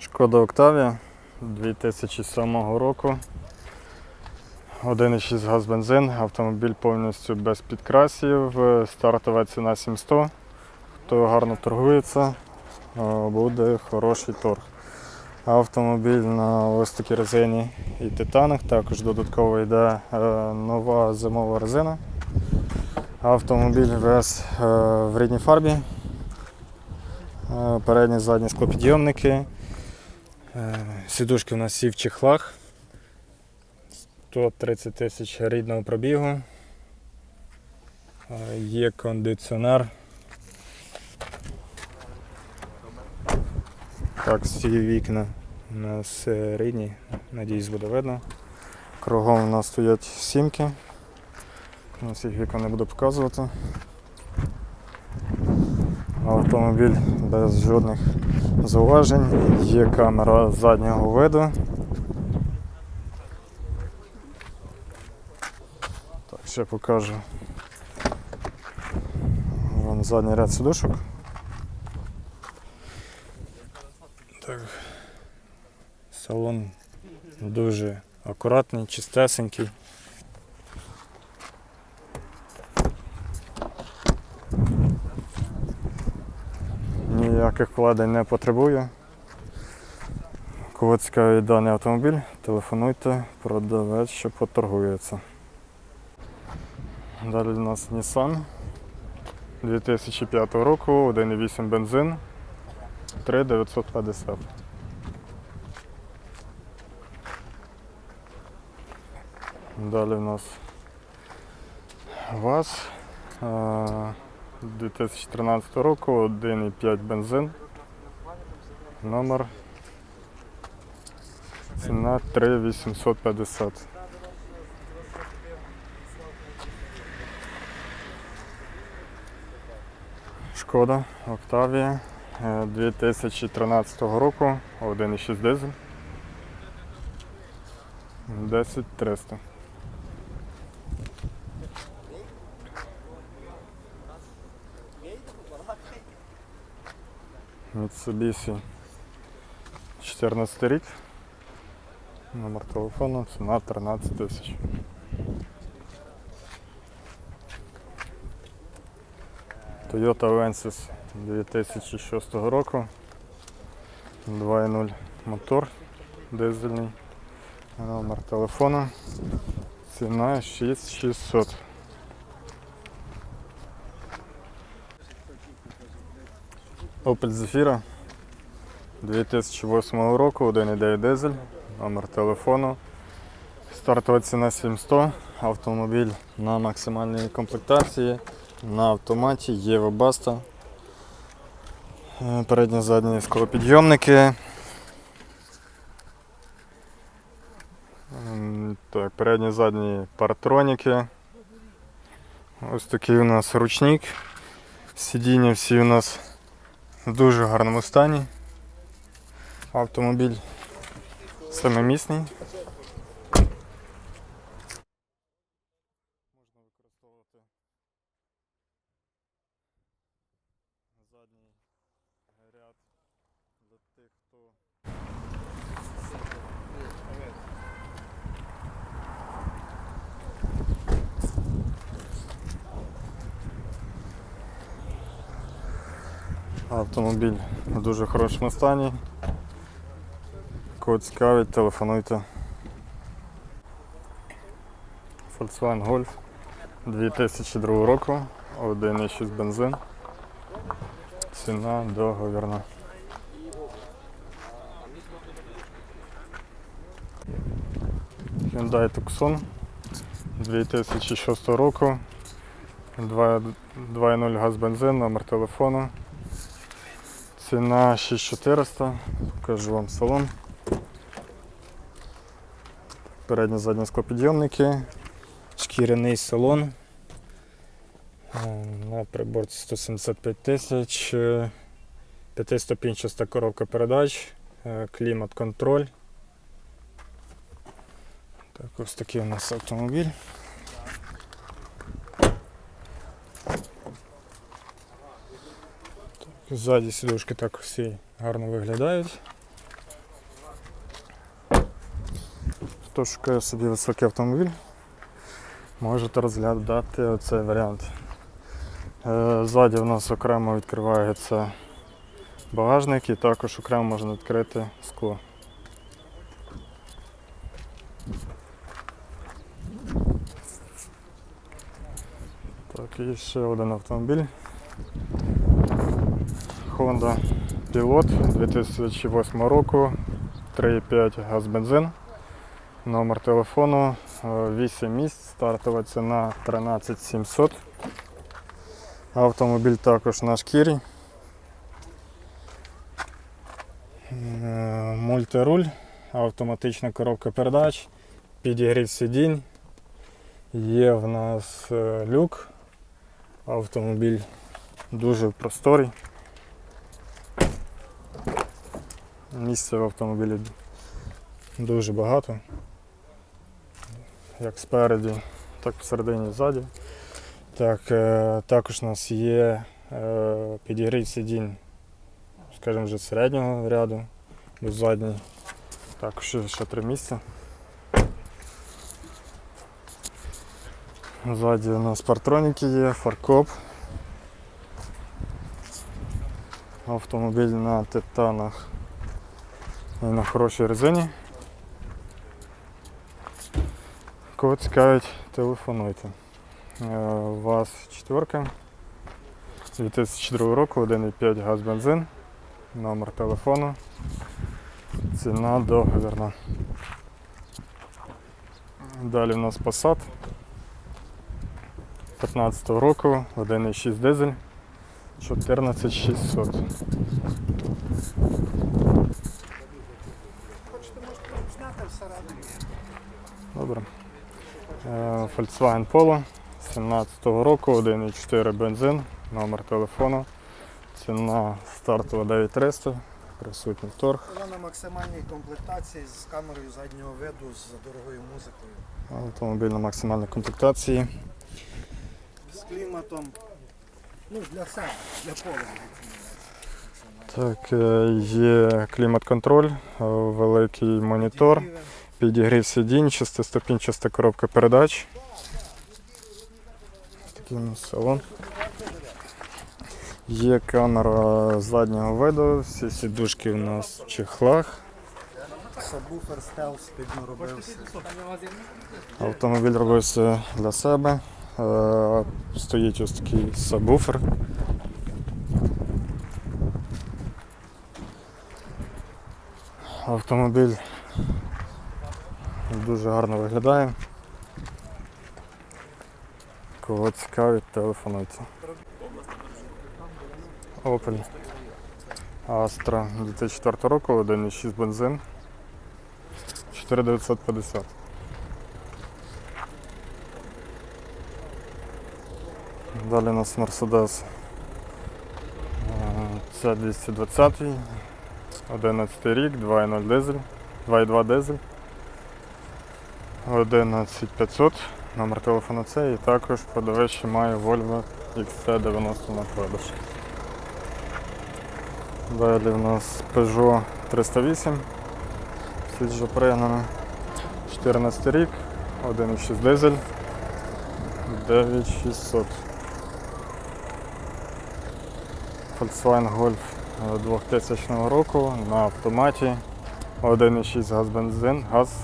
Шкода Октавія 2007 року. 1,6 газ бензин, автомобіль повністю без підкрасів, е, стартова ціна 700. Хто гарно торгується, е, буде хороший торг. Автомобіль на ось такій резині і титанах, також додатково йде е, нова зимова резина. Автомобіль весь в рідній фарбі. Передні задні склопідйомники. Е, Сідушки у нас всі в чехлах. 130 тисяч рідного пробігу. Е, Є кондиціонер. Так, всі вікна у нас е, рідні, надіюсь буде видно. Кругом у нас стоять сімки. На всіх вікон не буду показувати. Автомобіль без жодних зауважень. Є камера заднього виду. Так, ще покажу вам задній ряд сидушок. Так. Салон дуже акуратний, чистесенький. Ніяких вкладень не потребує. Кого цікавить даний автомобіль, телефонуйте, продавець, що поторгується. Далі у нас Nissan 2005 року, 1,8 бензин, 3,950. Далі у нас ВАЗ е, 2013 року, 1,5 бензин. Номер. Ціна 3,850. Шкода Октавія е, 2013 року, 1,6 дизель. 10300. Mitsubishi 14 рік. Номер телефону, ціна 13 тисяч. Toyota Avensis 2006 року. 2.0 мотор дизельний. Номер телефону. Ціна 6600. Opel Zafira 2008 року, 1,9 дизель, номер телефону. Стартова ціна 700, автомобіль на максимальній комплектації, на автоматі, є вебаста. Е, Передні задні склопідйомники. М, Так, передні задні паратроніки. Ось такий у нас ручник. Сидіння всі у нас в дуже гарному стані. Автомобіль самомісний. Можна використовувати задній ряд для тих, хто Автомобіль в дуже хорошому стані. Кого цікавить, телефонуйте. Volkswagen Golf 2002 року, 1,6 бензин. Ціна договірна. Hyundai Tucson 2006 року. 2.0 газ бензин, номер телефону. Ціна 6400. Покажу вам салон. Передні задні склопідйомники. Шкіряний салон. Е, На приборці 175 тисяч. П'ятиступінчаста коробка передач, е, клімат-контроль. Так, ось такий у нас автомобіль. Ззаді сідушки так всі гарно виглядають. Хто шукає собі високий автомобіль, можете розглядати цей варіант. Е, ззаді в нас окремо відкривається багажник і також окремо можна відкрити скло. Так, і ще один автомобіль. Honda Pilot 2008 року, 3,5 газ бензин. Номер телефону е, 8 місць, стартова ціна 13700. Автомобіль також на шкірі. Е, Мультируль, автоматична коробка передач, підігрів сидінь. Є в нас е, люк. Автомобіль дуже просторий. Місця в автомобілі дуже багато. Як спереді, так всередині ззаді. Так, е, також у нас є е, підігрів сидінь, скажімо вже середнього ряду, до задній. Також ще, три місця. Ззаді у нас партроніки є, фаркоп. Автомобіль на титанах і на хорошій резині. Кого цікавить, телефонуйте. Е, У вас четверка 2002 року, 1,5 газ бензин, номер телефону, ціна договірна. Далі у нас Passat 15 року, 1,6 дизель, 14600. Добре. Е, Volkswagen Polo 17 року, 1,4 бензин, номер телефону. Ціна стартова 9300, присутній торг. Вона на максимальній комплектації з камерою заднього виду, з дорогою музикою, Автомобіль на максимальній комплектації. з кліматом. Ну, для себе, для поля. Так, е, є клімат-контроль, е, великий монітор, підігрів сидінь, шестиступінчаста коробка передач. Такий салон. Є камера заднього виду, всі сідушки у нас в чехлах. Сабвуфер стелс спільно робився. Автомобіль робився для себе. Е, Стоїть ось такий сабвуфер. Автомобіль дуже гарно виглядає. Кого цікавить, телефонуйте. Opel Astra 2004 року, 1,6 бензин. 4950. Далі у нас Mercedes. Е, Це 220 11 рік, 2.0 дизель, 2.2 дизель. 11500, номер телефону цей і також продавець має Volvo XC90 на продаж. Далі у нас Peugeot 308, свіжо пригнана. 14 рік, 1.6 дизель, 9600. Volkswagen Golf 2000 року на автоматі. 1,6 газ бензин, газ.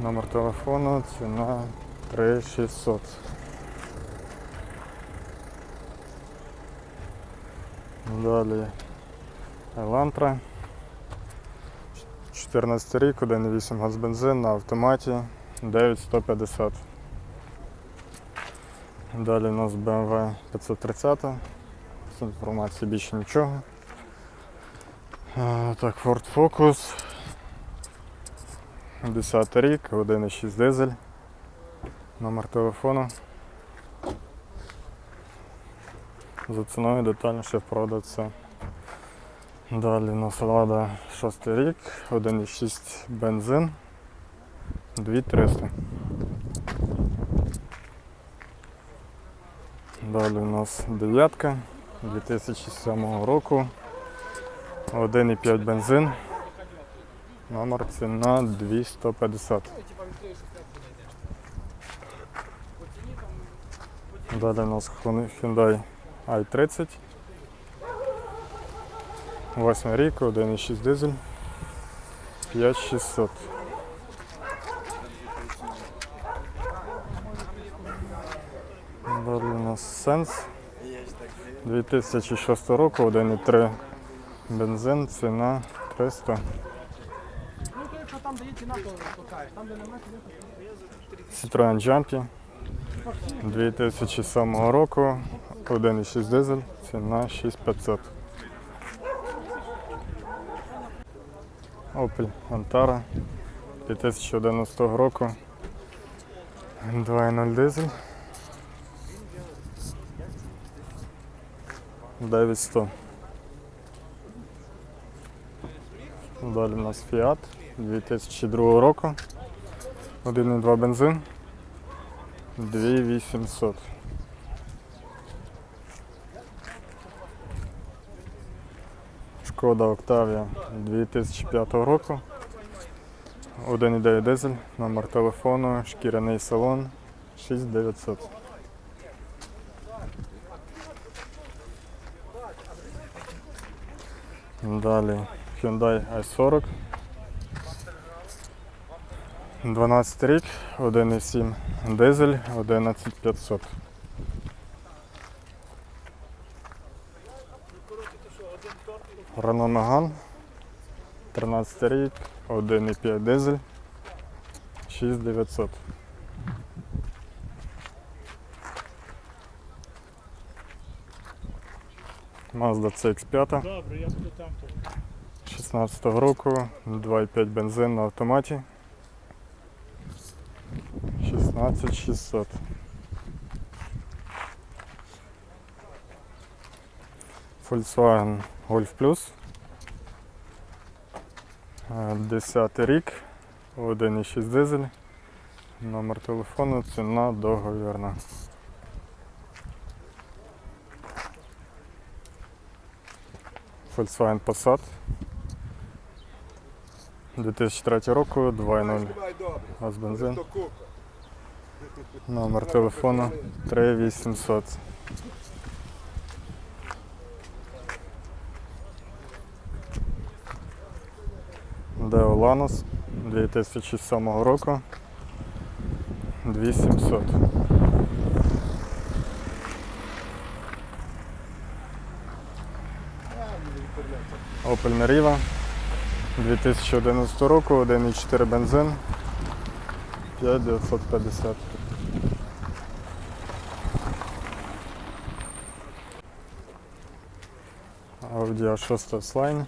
Номер телефону, ціна 3600. Далі Elantra. 14 рік, 1,8 газ бензин на автоматі 9150. Далі у нас BMW 530. Інформації більше нічого. Так, Ford Focus. 10 рік, 1,6 дизель. Номер телефону. За ціною детальніше продаться. Далі у нас Лада 6 рік, 1,6 бензин, 2300. Далі у нас дев'ятка 2007 року, 1,5 бензин, Номер ціна 250. Далі у нас Hyundai i30. 8 рік, 1,6 дизель. 5600. Далі у нас Sense 2006 року, 1,3 бензин, ціна 300. Ну, то якщо там дає ціна, то покаже. Там, де немає, то Citroen Jumpy 2007 року, 1,6 дизель, ціна 6500. Opel Antara 2011 року, 2.0 дизель. 9100. Далі у нас Fiat 2002 року. 1,2 бензин. 2800. Шкода Октавія 2005 року. 1,9 дизель, номер телефону, шкіряний салон 6900. Далі Hyundai i40 12 рік, 1,7 дизель, 11500. Renault Megane 13 рік, 1,5 дизель, 6900. Mazda CX5 Добре, я буду там. 16 року, 2,5 бензин на автоматі. 16600. Volkswagen Golf Plus. Е, 10 рік, 1,6 дизель. Номер телефону, ціна договірна. Volkswagen Passat. 2003 року, 2.0 газ бензин. Номер телефону 3800. Deo Lanos 2007 року 2700. Opel Meriva 2011 року, 1,4 бензин, 5950. Audi A6 Slime.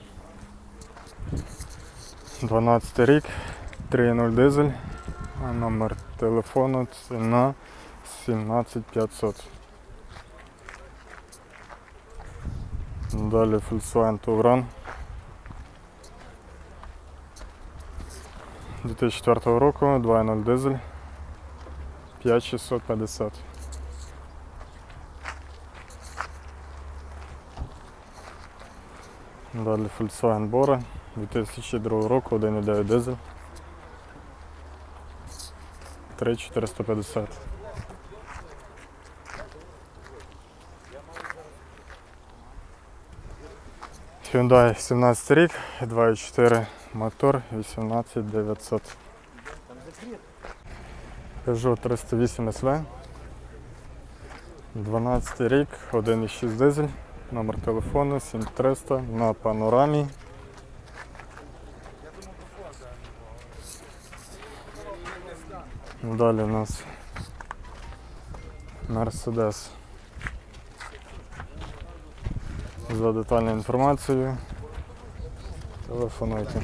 12 рік, 3.0 дизель, а номер телефону ціна 17500. Далі Volkswagen Touran 2004 року, 2.0 дизель, 5650. Далі Volkswagen Bora 2002 року, 1.9 дизель. 3450. Hyundai 17 рік, 2.4 мотор, 18900. Peugeot 308 SV. 12 рік, 1.6 дизель, номер телефону 7300 на панорамі. Далі у нас Mercedes. За детальною інформацією. Телефонуйте.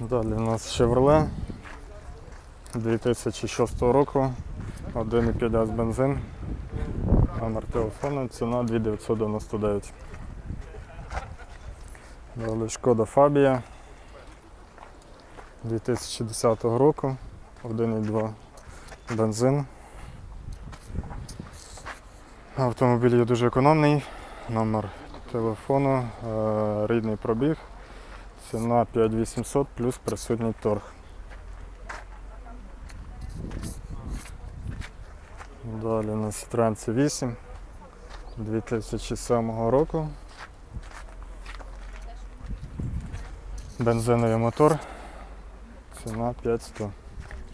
Далі у нас Chevrolet 2006 року. 1,5 газ бензин. Номер телефону, ціна 2999. Далі Шкода Фабія 2010 року. 1,2 бензин. Автомобіль є дуже економний. Номер телефону, е, рідний пробіг. Ціна 5800 плюс присутній торг. Далі у нас Citroen C8 2007 року. Бензиновий мотор. Ціна 5100.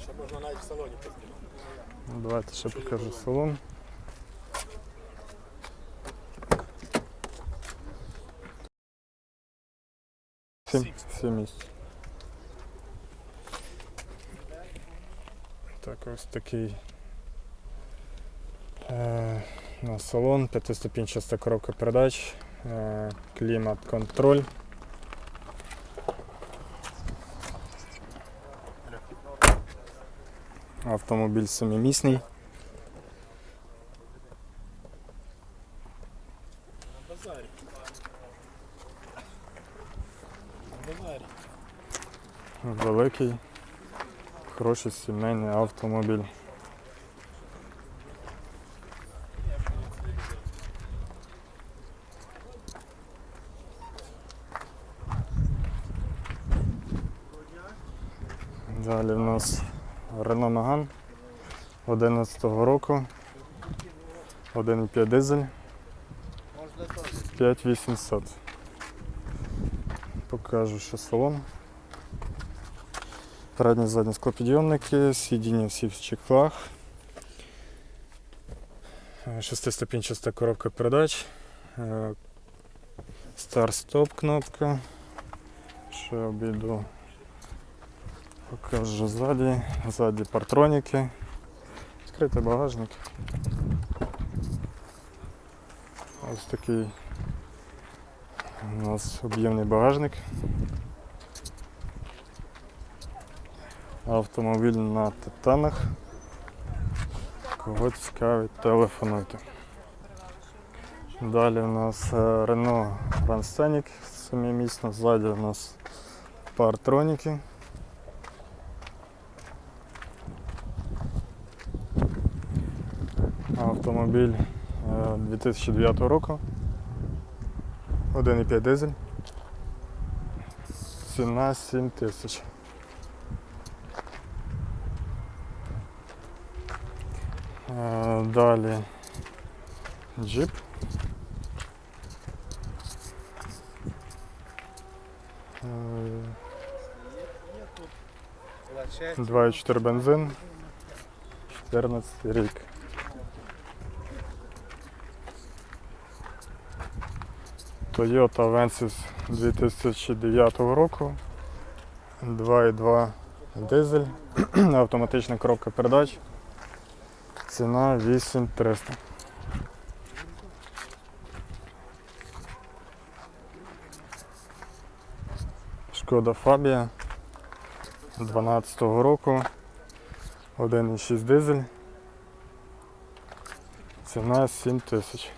Ще можна навіть в салоні познімати. Давайте ще покажу салон. Сім, сім місць. Так, ось такий е, у нас салон, п'ятиступінчаста коробка передач, е, клімат контроль. Автомобіль семимісний. Великий, хороший сімейний автомобіль. Далі в нас Renault Megane 11 року. 1,5 дизель. 5800. Покажу ще салон. Передні задні склопідйомники, сидіння всі в чехлах. Е, Шестиступінчаста коробка передач. Е, Старт-стоп кнопка. Ще обійду. Покажу ззаді. Ззаді партроніки. Відкритий багажник. Ось такий у нас об'ємний багажник. Автомобіль на титанах. Кого цікавить, телефонуйте. Далі у нас е, Renault Scenic, семимісно, ззаді у нас партроніки. Автомобіль е, 2009 року. 1,5 дизель. Ціна 7 тисяч. Е, Далі джип. Е, Плаче. 2,4 бензин. 14 рік. Toyota Avensis 2009 року. 2,2 дизель. Автоматична коробка передач. Ціна 8300. Шкода Фабія 12 року. 1,6 дизель. Ціна 7 тисяч.